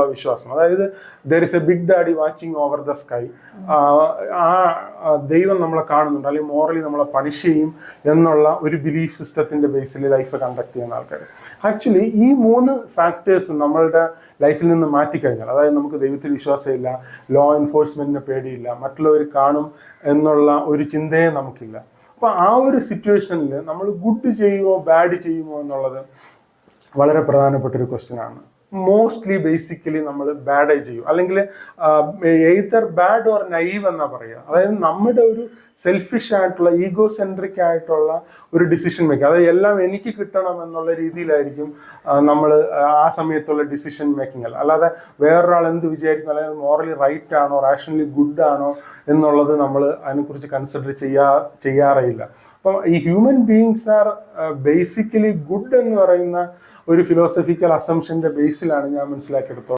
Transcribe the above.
എന്നുള്ള വിശ്വാസം. അതായത് there is a big daddy watching over the sky ആ ദൈവം നമ്മളെ കാണുന്നുണ്ട്. അല്ലെങ്കിൽ മോറലി നമ്മളെ പണിഷ് ചെയ്യും എന്നുള്ള ഒരു ബിലീഫ് സിസ്റ്റത്തിന്റെ ബേസിൽ ലൈഫ് കണ്ടക്ട് ചെയ്യുന്ന ആൾക്കാർ ആക്ച്വലി ഈ മൂന്ന് ഫാക്ടേഴ്സ് നമ്മളുടെ ലൈഫിൽ നിന്ന് മാറ്റിക്കഴിഞ്ഞാൽ അതായത് നമുക്ക് ദൈവത്തിൽ വിശ്വാസമില്ല ലോ എൻഫോഴ്സ്മെന്റിന് പേടിയില്ല മറ്റുള്ളവർ കാണും എന്നുള്ള ഒരു ചിന്തയെ നമുക്കില്ല. അപ്പൊ ആ ഒരു സിറ്റുവേഷനിൽ നമ്മൾ ഗുഡ് ചെയ്യുമോ ബാഡ് ചെയ്യുമോ എന്നുള്ളത് വളരെ പ്രധാനപ്പെട്ട ഒരു ക്വസ്റ്റ്യൻ ആണ്. മോസ്റ്റ്ലി ബേസിക്കലി നമ്മൾ ബാഡേ ചെയ്യും. അല്ലെങ്കിൽ എയ്തർ ബാഡ് ഓർ നൈവ് എന്നാ പറയുക അതായത് നമ്മുടെ ഒരു സെൽഫിഷ് ആയിട്ടുള്ള ഈഗോ സെൻട്രിക് ആയിട്ടുള്ള ഒരു ഡിസിഷൻ മേക്കിംഗ് അതായത് എല്ലാം എനിക്ക് കിട്ടണം എന്നുള്ള രീതിയിലായിരിക്കും നമ്മൾ ആ സമയത്തുള്ള ഡിസിഷൻ മേക്കിംഗ് അല്ല അല്ലാതെ വേറൊരാൾ എന്ത് വിചാരിക്കും? അല്ലെങ്കിൽ മോറലി റൈറ്റ് ആണോ റാഷണലി ഗുഡ് ആണോ എന്നുള്ളത് നമ്മൾ അതിനെക്കുറിച്ച് കൺസിഡർ ചെയ്യാ ചെയ്യാറേ ഇല്ല അപ്പം ഈ human beings are basically good എന്ന് പറയുന്ന ഒരു ഫിലോസഫിക്കൽ അസംഷന്റെ ബേസിലാണ് ഞാൻ മനസ്സിലാക്കിയെടുത്തോളം